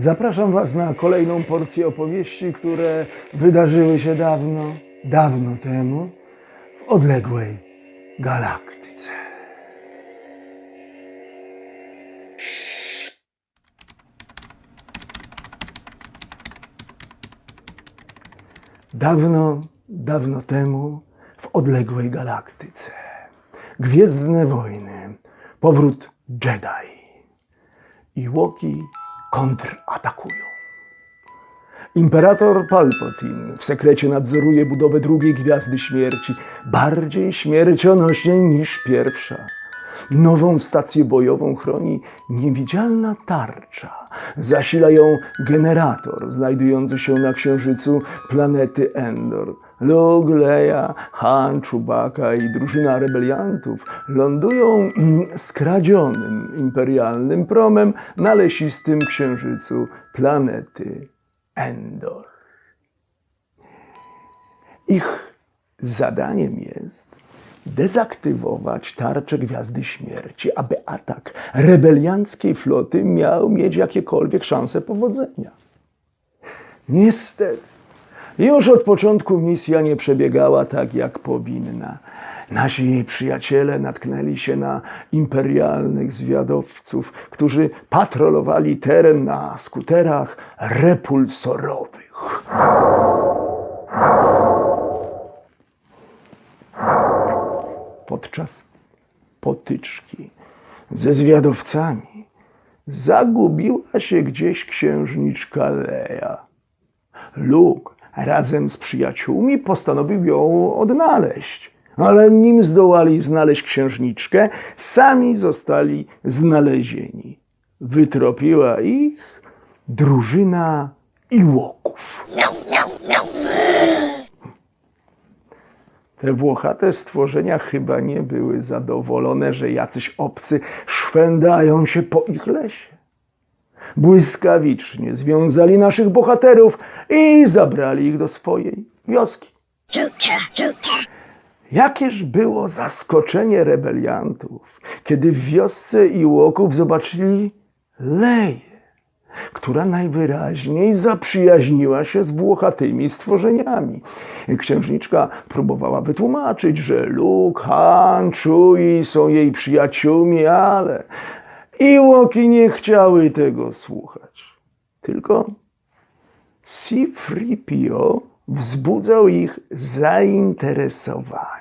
Zapraszam Was na kolejną porcję opowieści, które wydarzyły się dawno, dawno temu w odległej galaktyce. Dawno, dawno temu w odległej galaktyce. Gwiezdne wojny, powrót Jedi i Łoki kontratakują. Imperator Palpatine w sekrecie nadzoruje budowę drugiej Gwiazdy Śmierci, bardziej śmiercionośnej niż pierwsza. Nową stację bojową chroni niewidzialna tarcza. Zasila ją generator znajdujący się na księżycu planety Endor. Luke, Leia, Han, Chewbacca i drużyna rebeliantów lądują mm, skradzionym imperialnym promem na lesistym księżycu planety Endor. Ich zadaniem jest dezaktywować tarczę Gwiazdy Śmierci, aby atak rebelianckiej floty miał mieć jakiekolwiek szanse powodzenia. Niestety, już od początku misja nie przebiegała tak, jak powinna. Nasi przyjaciele natknęli się na imperialnych zwiadowców, którzy patrolowali teren na skuterach repulsorowych. Podczas potyczki ze zwiadowcami zagubiła się gdzieś księżniczka Leja. Luke razem z przyjaciółmi postanowił ją odnaleźć. Ale nim zdołali znaleźć księżniczkę, sami zostali znalezieni. Wytropiła ich drużyna Iłoków. Te włochate stworzenia chyba nie były zadowolone, że jacyś obcy szwędają się po ich lesie. Błyskawicznie związali naszych bohaterów i zabrali ich do swojej wioski. Jakież było zaskoczenie rebeliantów, kiedy w wiosce Iłoków zobaczyli Leję, która najwyraźniej zaprzyjaźniła się z włochatymi stworzeniami. Księżniczka próbowała wytłumaczyć, że Luke, Han, Chewie są jej przyjaciółmi, ale Iłoki nie chciały tego słuchać. Tylko C-3PO wzbudzał ich zainteresowanie.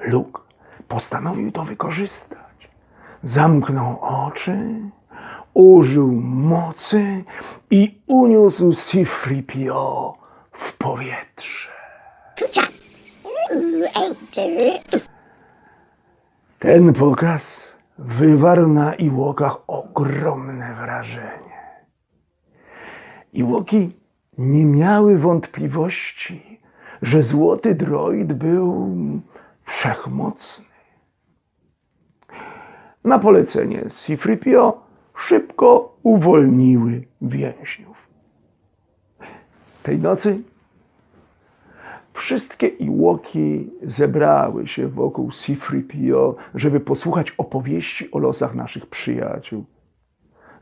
Luke postanowił to wykorzystać. Zamknął oczy, użył mocy i uniósł C-3PO w powietrze. Ten pokaz wywarł na Iłokach ogromne wrażenie. Iłoki nie miały wątpliwości, że złoty droid był wszechmocny. Na polecenie C-3PO szybko uwolniły więźniów. Tej nocy wszystkie Iłoki zebrały się wokół C-3PO, żeby posłuchać opowieści o losach naszych przyjaciół.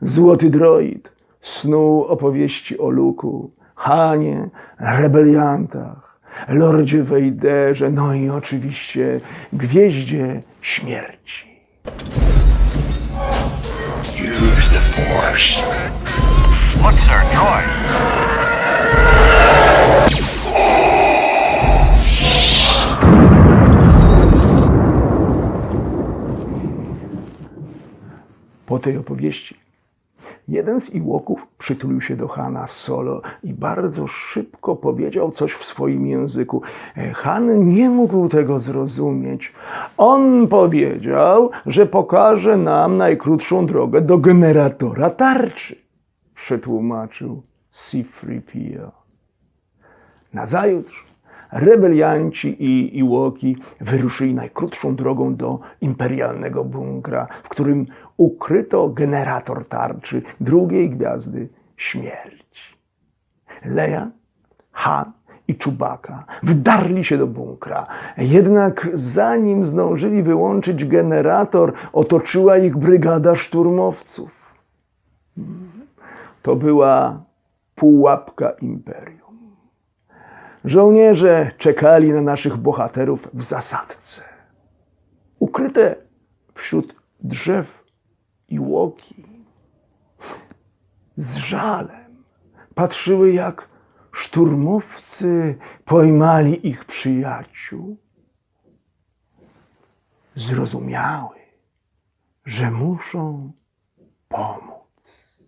Złoty droid snuł opowieści o Luku, Hanie, rebeliantach, Lordzie Wejderze, no i oczywiście Gwieździe Śmierci. Use the Force. What's our choice? Po tej opowieści jeden z Iłoków przytulił się do Hana Solo i bardzo szybko powiedział coś w swoim języku. Han nie mógł tego zrozumieć. On powiedział, że pokaże nam najkrótszą drogę do generatora tarczy. Przetłumaczył C-3PO. Nazajutrz rebelianci i Iłoki wyruszyli najkrótszą drogą do imperialnego bunkra, w którym ukryto generator tarczy drugiej gwiazdy śmierci. Leia, Han i Czubaka wdarli się do bunkra. Jednak zanim zdążyli wyłączyć generator, otoczyła ich brygada szturmowców. To była pułapka imperium. Żołnierze czekali na naszych bohaterów w zasadce. Ukryte wśród drzew i łoki. Z żalem patrzyły, jak szturmowcy pojmali ich przyjaciół. Zrozumiały, że muszą pomóc.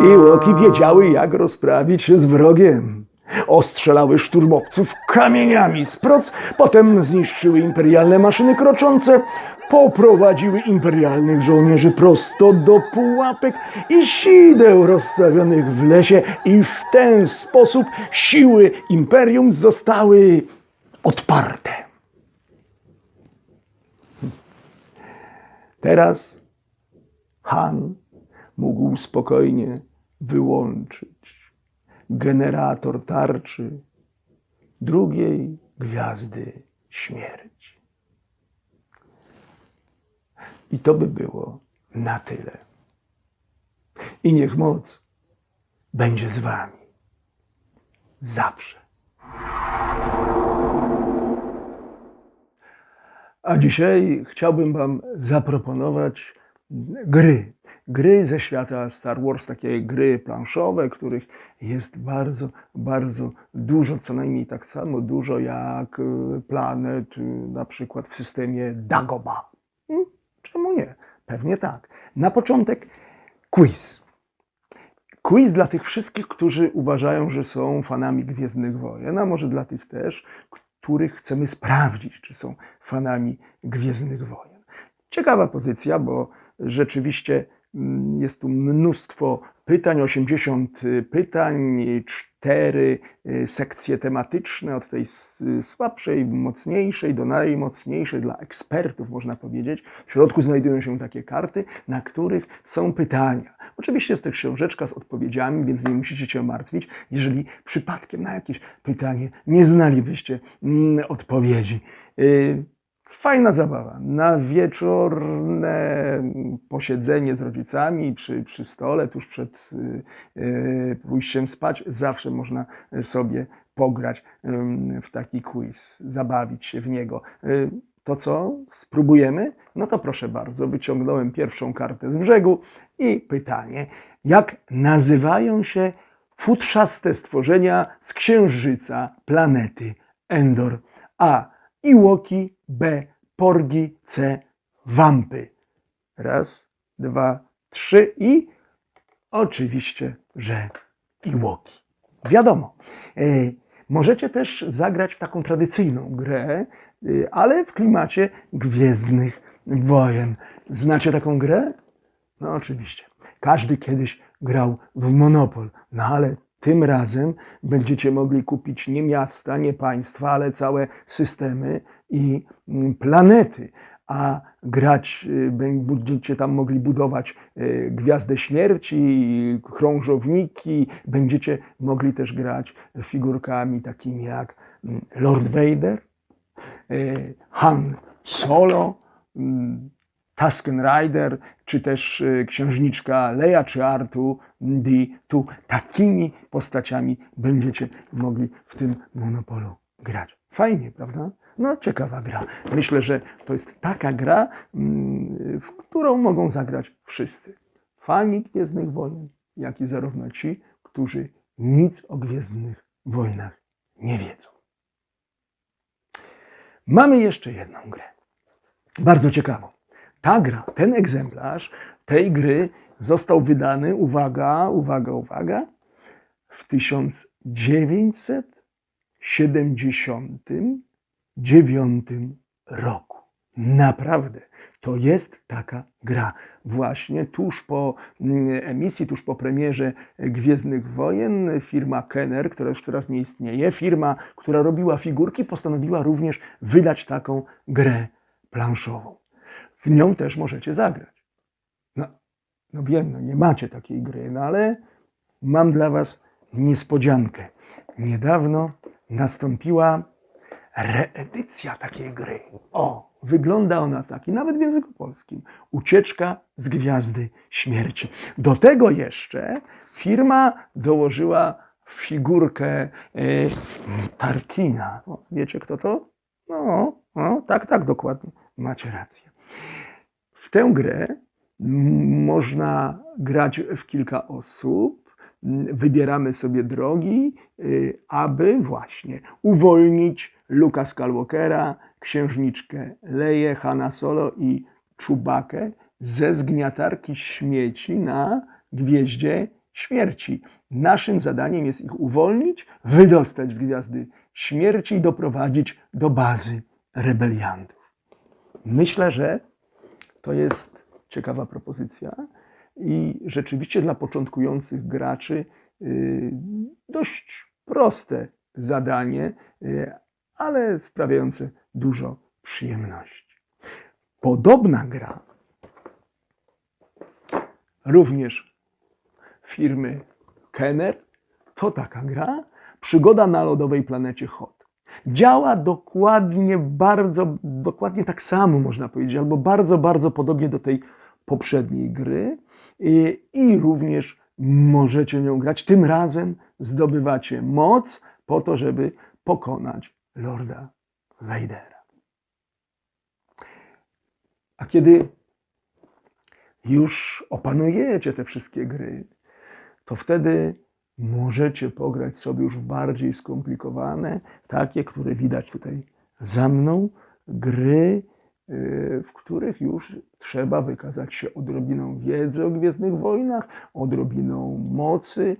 I łoki wiedziały, jak rozprawić się z wrogiem. Ostrzelały szturmowców kamieniami z proc, potem zniszczyły imperialne maszyny kroczące, poprowadziły imperialnych żołnierzy prosto do pułapek i sideł rozstawionych w lesie i w ten sposób siły imperium zostały odparte. Teraz Han mógł spokojnie wyłączyć generator tarczy drugiej gwiazdy śmierci. I to by było na tyle. I niech moc będzie z wami. Zawsze. A dzisiaj chciałbym Wam zaproponować gry. Gry ze świata Star Wars, takie gry planszowe, których jest bardzo, bardzo dużo, co najmniej tak samo dużo jak y, planet, y, na przykład w systemie Dagoba. Hmm? Czemu nie? Pewnie tak. Na początek quiz. Quiz dla tych wszystkich, którzy uważają, że są fanami Gwiezdnych Wojen, a może dla tych też, których chcemy sprawdzić, czy są fanami Gwiezdnych Wojen. Ciekawa pozycja, bo rzeczywiście jest tu mnóstwo pytań, 80 pytań, 4 sekcje tematyczne, od tej s- słabszej, mocniejszej do najmocniejszej dla ekspertów, można powiedzieć. W środku znajdują się takie karty, na których są pytania. Oczywiście jest też książeczka z odpowiedziami, więc nie musicie się martwić, jeżeli przypadkiem na jakieś pytanie nie znalibyście mm, odpowiedzi. Fajna zabawa. Na wieczorne posiedzenie z rodzicami przy, przy stole, tuż przed y, y, pójściem spać, zawsze można sobie pograć w taki quiz, zabawić się w niego. Y, To co? Spróbujemy? No to proszę bardzo, wyciągnąłem pierwszą kartę z brzegu i pytanie. Jak nazywają się futrzaste stworzenia z księżyca planety Endor? A. Iłoki, B. Porgi, C. Wampy. Raz, dwa, trzy i oczywiście, że Iłoki. Wiadomo. E, możecie też zagrać w taką tradycyjną grę, e, ale w klimacie gwiezdnych wojen. Znacie taką grę? No oczywiście. Każdy kiedyś grał w Monopol, no ale tym razem będziecie mogli kupić nie miasta, nie państwa, ale całe systemy i mm, planety. A grać y, bę- będziecie tam mogli budować y, Gwiazdę Śmierci, krążowniki, będziecie mogli też grać figurkami takimi jak mm, Lord Vader, y, Han Solo, mm, Tusken Rider, czy też księżniczka Leia czy Artu D2. Takimi postaciami będziecie mogli w tym monopolu grać. Fajnie, prawda? No, ciekawa gra. Myślę, że to jest taka gra, mm, w którą mogą zagrać wszyscy. Fani Gwiezdnych Wojen, jak i zarówno ci, którzy nic o Gwiezdnych Wojnach nie wiedzą. Mamy jeszcze jedną grę. Bardzo ciekawą. Ta gra, ten egzemplarz tej gry został wydany, uwaga, uwaga, uwaga, w 1979 roku. Naprawdę, to jest taka gra. Właśnie tuż po mm, emisji, tuż po premierze Gwiezdnych Wojen, firma Kenner, która już teraz nie istnieje, firma, która robiła figurki, postanowiła również wydać taką grę planszową. W nią też możecie zagrać. No, no wiem, no nie macie takiej gry, no ale mam dla Was niespodziankę. Niedawno nastąpiła reedycja takiej gry. O, wygląda ona tak i nawet w języku polskim. Ucieczka z Gwiazdy Śmierci. Do tego jeszcze firma dołożyła figurkę e, Tarkina. O, wiecie kto to? No, no, tak, tak, dokładnie. Macie rację. W tę grę można grać w kilka osób. Wybieramy sobie drogi, y, aby właśnie uwolnić Luka Skywalkera, księżniczkę Leję, Hanna Solo i Czubakę ze zgniatarki śmieci na Gwieździe Śmierci. Naszym zadaniem jest ich uwolnić, wydostać z Gwiazdy Śmierci i doprowadzić do bazy rebeliantów. Myślę, że to jest ciekawa propozycja i rzeczywiście dla początkujących graczy y, dość proste zadanie, y, ale sprawiające dużo przyjemności. Podobna gra również firmy Kenner to taka gra Przygoda na lodowej planecie Hot. Działa dokładnie, bardzo, dokładnie tak samo można powiedzieć, albo bardzo, bardzo podobnie do tej poprzedniej gry i, i również możecie nią grać. Tym razem zdobywacie moc po to, żeby pokonać Lorda Vadera. A kiedy już opanujecie te wszystkie gry, to wtedy możecie pograć sobie już w bardziej skomplikowane, takie, które widać tutaj za mną, gry, w których już trzeba wykazać się odrobiną wiedzy o Gwiezdnych Wojnach, odrobiną mocy,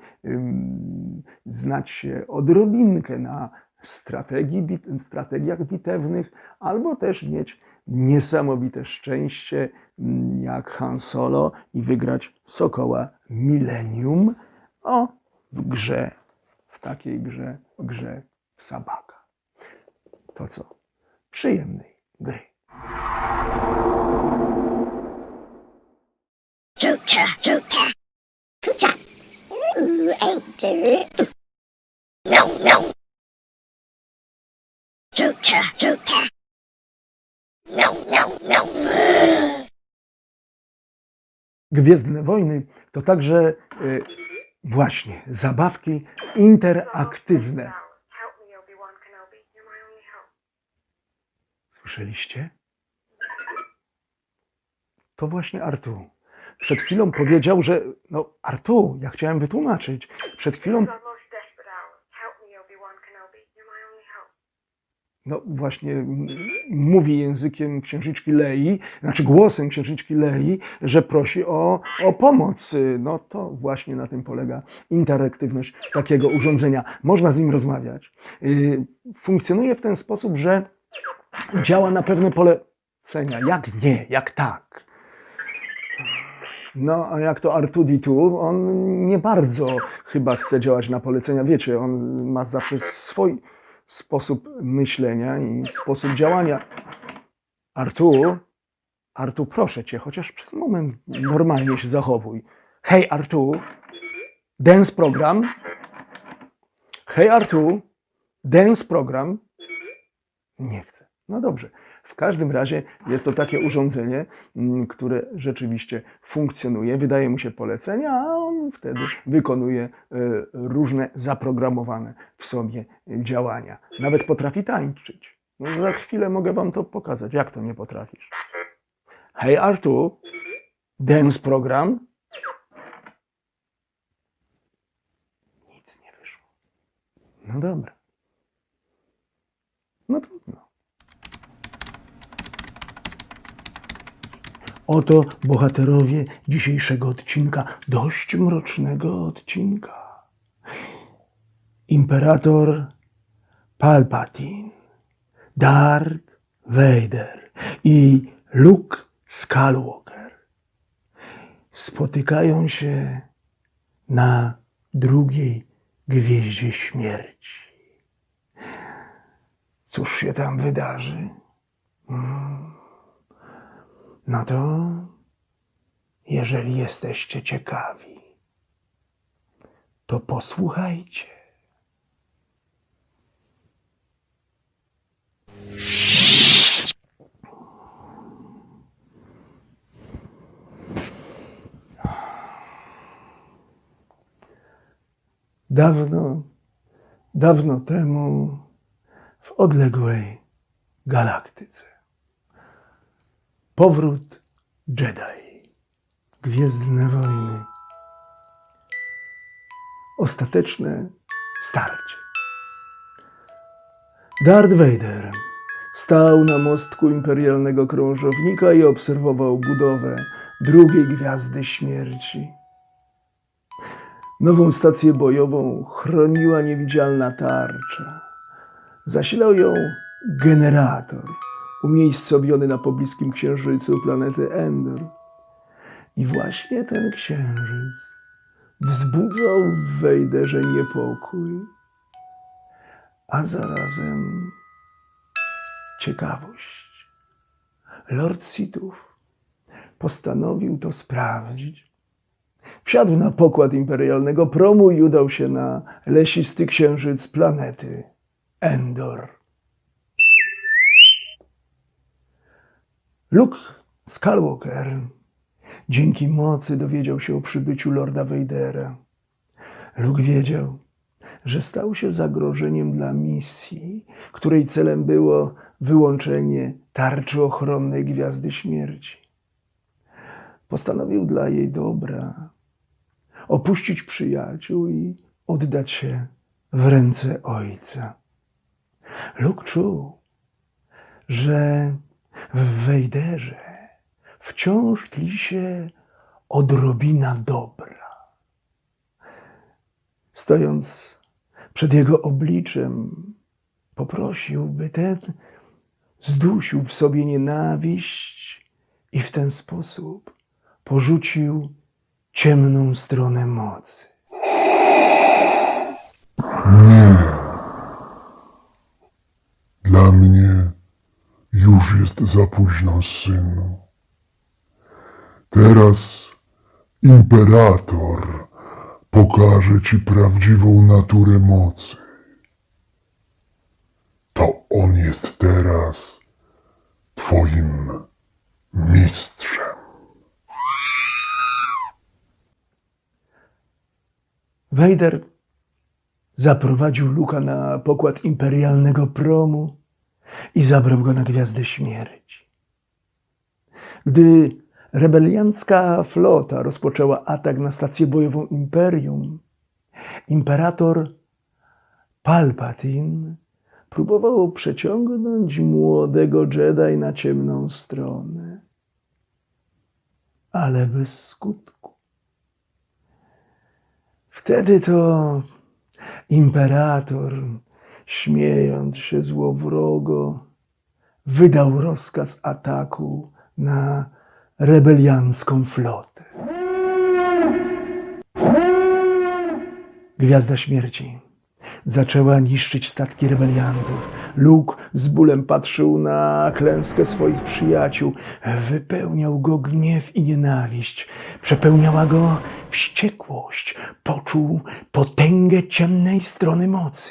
znać się odrobinkę na strategii, strategiach bitewnych, albo też mieć niesamowite szczęście, jak Han Solo, i wygrać Sokoła Millennium. O, w grze, w takiej grze, grze w Sabaka. To co? Przyjemnej gry. Enter. No, no. No, no, no. Gwiezdne Wojny to także y, właśnie zabawki interaktywne. Help To właśnie Artu. Przed chwilą powiedział, że. No, Artu, ja chciałem wytłumaczyć. Przed chwilą. No, właśnie mówi językiem księżniczki Lei, znaczy głosem księżniczki Lei, że prosi o, o pomoc. No to właśnie na tym polega interaktywność takiego urządzenia. Można z nim rozmawiać. Y, Funkcjonuje w ten sposób, że działa na pewne polecenia. Jak nie, jak tak. No, a jak to R2D2, on nie bardzo chyba chce działać na polecenia. Wiecie, on ma zawsze swój sposób myślenia i sposób działania. Artur, Artur, proszę cię, chociaż przez moment normalnie się zachowuj. Hej, Artur, dance program. Hej, Artur, dance program. Nie chcę. No dobrze. W każdym razie jest to takie urządzenie, mm, które rzeczywiście funkcjonuje, wydaje mu się polecenia, a on wtedy wykonuje e, różne zaprogramowane w sobie działania. Nawet potrafi tańczyć. No, za chwilę mogę wam to pokazać. Jak to nie potrafisz? Hej Artur, dance program. Nic nie wyszło. No dobra. No trudno. Oto bohaterowie dzisiejszego odcinka, dość mrocznego odcinka. Imperator Palpatine, Darth Vader i Luke Skywalker spotykają się na drugiej gwieździe śmierci. Cóż się tam wydarzy? Mm. No to, jeżeli jesteście ciekawi, to posłuchajcie. Dawno, dawno temu w odległej galaktyce. Powrót Jedi. Gwiezdne wojny. Ostateczne starcie. Darth Vader stał na mostku imperialnego krążownika i obserwował budowę drugiej gwiazdy śmierci. Nową stację bojową chroniła niewidzialna tarcza. Zasilał ją generator umiejscowiony na pobliskim księżycu planety Endor. I właśnie ten księżyc wzbudzał w Wejderze niepokój, a zarazem ciekawość. Lord Sithów postanowił to sprawdzić. Wsiadł na pokład imperialnego promu i udał się na lesisty księżyc planety Endor. Luke Skywalker dzięki mocy dowiedział się o przybyciu Lorda Vadera. Luke wiedział, że stał się zagrożeniem dla misji, której celem było wyłączenie tarczy ochronnej Gwiazdy Śmierci. Postanowił dla jej dobra opuścić przyjaciół i oddać się w ręce ojca. Luke czuł, że w Wejderze wciąż tli się odrobina dobra. Stojąc przed jego obliczem, poprosił, by ten zdusił w sobie nienawiść i w ten sposób porzucił ciemną stronę mocy. Dla mnie już jest za późno, synu. Teraz imperator pokaże ci prawdziwą naturę mocy. To on jest teraz twoim mistrzem. Wejder zaprowadził Luka na pokład imperialnego promu i zabrał go na Gwiazdę Śmierci. Gdy rebeliancka flota rozpoczęła atak na stację bojową Imperium, imperator Palpatine próbował przeciągnąć młodego Jedi na ciemną stronę, ale bez skutku. Wtedy to imperator, śmiejąc się złowrogo, wydał rozkaz ataku na rebeliancką flotę. Gwiazda śmierci zaczęła niszczyć statki rebeliantów. Luke z bólem patrzył na klęskę swoich przyjaciół. Wypełniał go gniew i nienawiść. Przepełniała go wściekłość. Poczuł potęgę ciemnej strony mocy.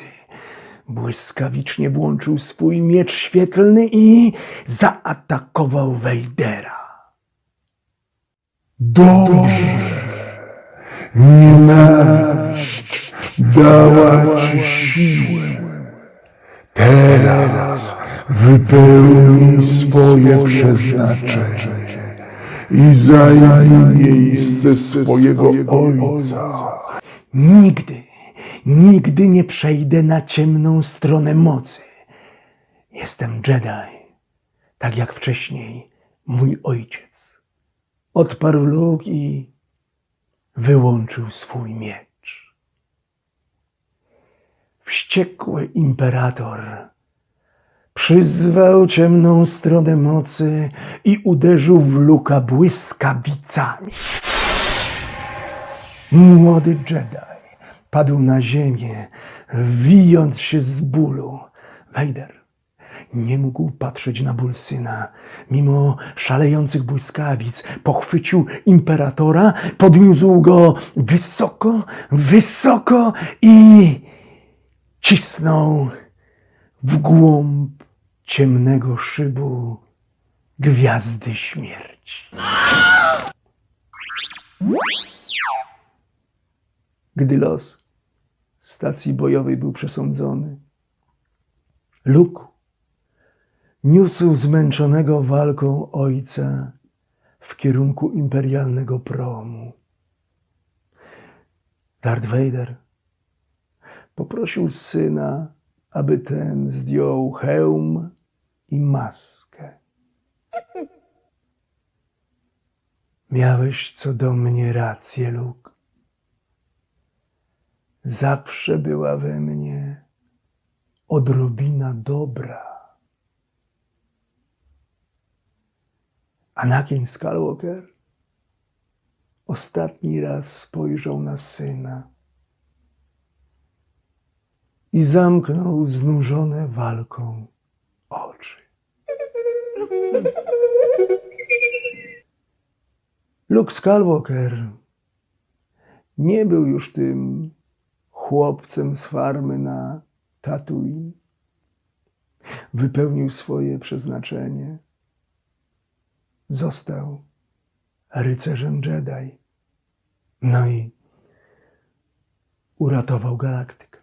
Błyskawicznie włączył swój miecz świetlny i zaatakował Wejdera. Dobrze. Nienawiść dała ci siłę. Teraz wypełnij swoje przeznaczenie i zajmij miejsce swojego ojca. Nigdy, nigdy nie przejdę na ciemną stronę mocy. Jestem Jedi, tak jak wcześniej mój ojciec. Odparł Luke i wyłączył swój miecz. Wściekły imperator przyzwał ciemną stronę mocy i uderzył w Luka błyskawicami. Młody Jedi padł na ziemię, wijąc się z bólu. Vader nie mógł patrzeć na ból syna. Mimo szalejących błyskawic pochwycił imperatora, podniósł go wysoko, wysoko i cisnął w głąb ciemnego szybu gwiazdy śmierci. Gdy los stacji bojowej był przesądzony. Luke niósł zmęczonego walką ojca w kierunku imperialnego promu. Darth Vader poprosił syna, aby ten zdjął hełm i maskę. Miałeś co do mnie rację, Luke. Zawsze była we mnie odrobina dobra. Anakin Skywalker ostatni raz spojrzał na syna i zamknął znużone walką oczy. Luke Skywalker nie był już tym chłopcem z farmy na Tatooine. Wypełnił swoje przeznaczenie. Został rycerzem Jedi. No i uratował galaktykę.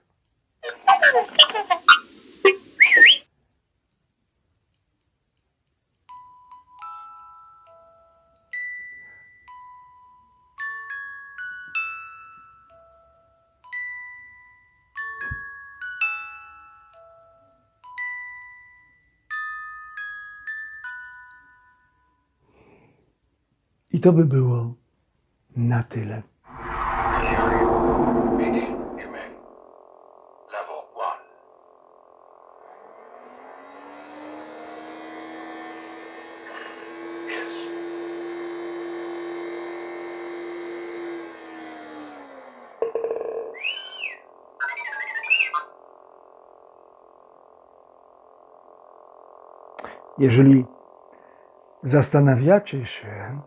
I to by było na tyle. Jeżeli zastanawiacie się,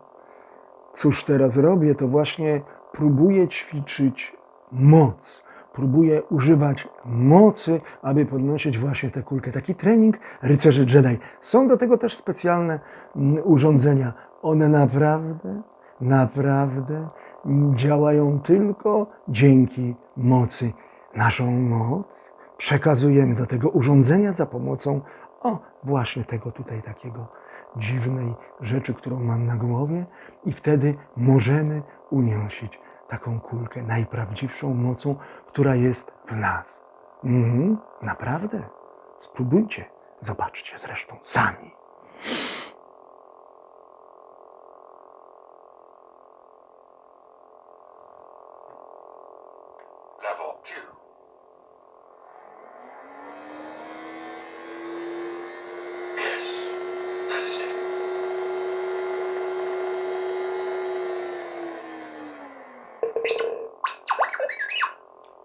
cóż teraz robię, to właśnie próbuję ćwiczyć moc. Próbuję używać mocy, aby podnosić właśnie tę kulkę. Taki trening rycerzy Jedi. Są do tego też specjalne mm, urządzenia. One naprawdę, naprawdę działają tylko dzięki mocy. Naszą moc przekazujemy do tego urządzenia za pomocą o właśnie tego tutaj takiego dziwnej rzeczy, którą mam na głowie i wtedy możemy uniosić taką kulkę najprawdziwszą mocą, która jest w nas. Mhm, naprawdę. Spróbujcie, zobaczcie zresztą sami.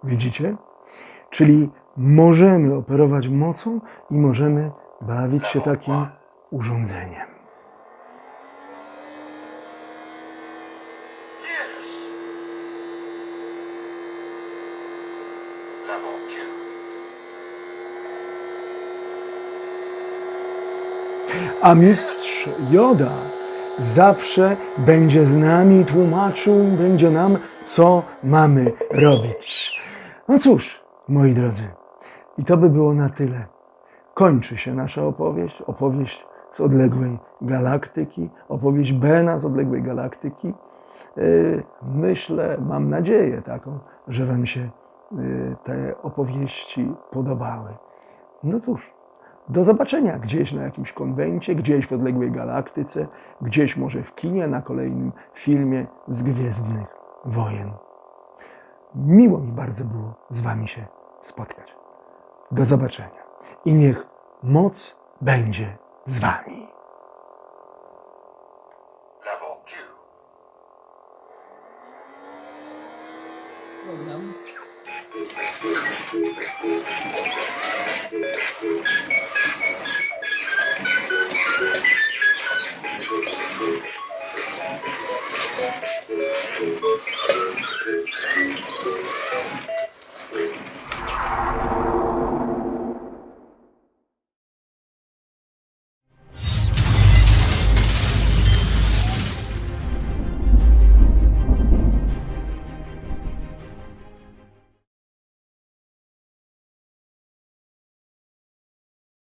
Widzicie? Czyli możemy operować mocą i możemy bawić się takim urządzeniem. A mistrz Joda zawsze będzie z nami, tłumaczył, będzie nam, co mamy robić. No cóż, moi drodzy, i to by było na tyle. Kończy się nasza opowieść, opowieść z odległej galaktyki, opowieść Bena z odległej galaktyki. Yy, Myślę, mam nadzieję taką, że Wam się yy, te opowieści podobały. No cóż, do zobaczenia gdzieś na jakimś konwencie, gdzieś w odległej galaktyce, gdzieś może w kinie na kolejnym filmie z Gwiezdnych Wojen. Miło mi bardzo było z Wami się spotkać. Do zobaczenia. I niech moc będzie z Wami.